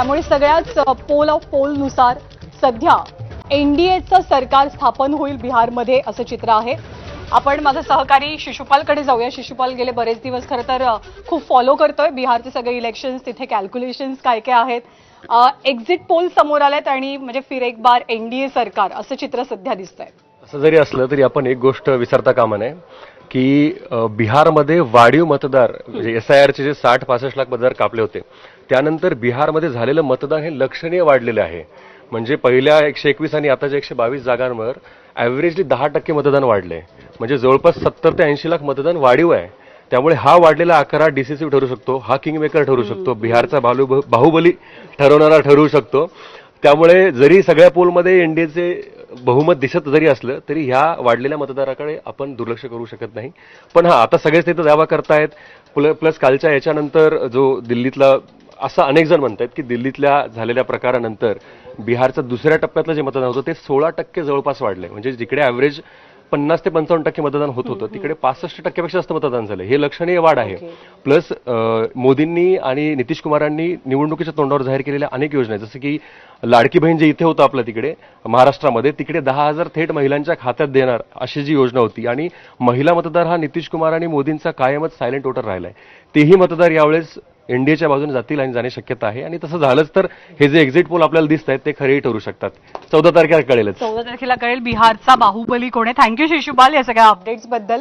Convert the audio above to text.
त्यामुळे सगळ्याच pole of पोलनुसार सध्या एनडीएचं सरकार स्थापन होईल बिहारमध्ये असं चित्र आहे. आपण माझा सहकारी शिशुपालकडे जाऊया. शिशुपाल गेले बरेच दिवस खरं तर खूप फॉलो करतोय. बिहारचे सगळे इलेक्शन्स तिथे कॅल्क्युलेशन्स काय काय आहेत. एक्झिट पोल समोर आलेत आणि म्हणजे फिर एक बार एनडीए सरकार असं चित्र सध्या दिसतंय. असं जरी असलं तरी आपण एक गोष्ट विसरता कामा नये की बिहारमध्ये वाढीव मतदार म्हणजे एस आय आरचे जे साठ पासष्ट लाख मतदार कापले होते त्यानंतर बिहारमध्ये झालेलं मतदान हे लक्षणीय वाढलेलं आहे. म्हणजे पहिल्या एकशे एकवीस आणि आताच्या एकशे बावीस जागांवर ॲव्हरेजली दहा टक्के मतदान वाढले म्हणजे जवळपास सत्तर ते ऐंशी लाख मतदान वाढीव आहे. त्यामुळे हा वाढलेला अकरा डिसिसिव्ह ठरू शकतो हा किंगमेकर ठरू शकतो बिहारचा बाहुबली ठरवणारा ठरू शकतो. त्यामुळे जरी सगळ्या पोलमध्ये एनडीएचे बहुमत दिसत जरी असलं तरी ह्या वाढलेल्या मतदाराकडे आपण दुर्लक्ष करू शकत नाही. पण हा आता सगळेच तिथं दावा करतायत. प्ल- प्लस कालच्या याच्यानंतर जो दिल्लीतला असं अनेक जण म्हणतात की दिल्लीतल्या झालेल्या प्रकारानंतर बिहारचं दुसऱ्या टप्प्यातलं जे मतदान होतं ते सोळा टक्के जवळपास वाढलंय. म्हणजे जिकडे ॲव्हरेज पन्नास ते पंचावन्न टक्के मतदान होत होतं. तिकडे पासष्ट टक्क्यापेक्षा जास्त मतदान झालं हे लक्षणीय वाढ आहे. प्लस मोदींनी आणि नितीश कुमारांनी निवडणुकीच्या तोंडावर जाहीर केलेल्या अनेक योजना आहेत. जसं की लाडकी बहीण जे इथे होतं आपलं तिकडे महाराष्ट्रामध्ये तिकडे दहा हजार थेट महिलांच्या खात्यात देणार अशी जी योजना होती. आणि महिला मतदार हा नितीश कुमार आणि मोदींचा कायमच सायलेंट वोटर राहिलाय. तेही मतदार यावेळेस एनडीएच्या बाजूने जातील आणि जाण्याची शक्यता आहे. आणि तसं झालंच तर हे जे एक्झिट पोल आपल्याला दिसत आहेत ते खरेही ठरू शकतात. चौदा तारखेला कळेलच. चौदा तारखेला कळेल बिहारचा बाहुबली कोण आहे? थँक्यू शिशुपाल या सगळ्या अपडेट्सबद्दल.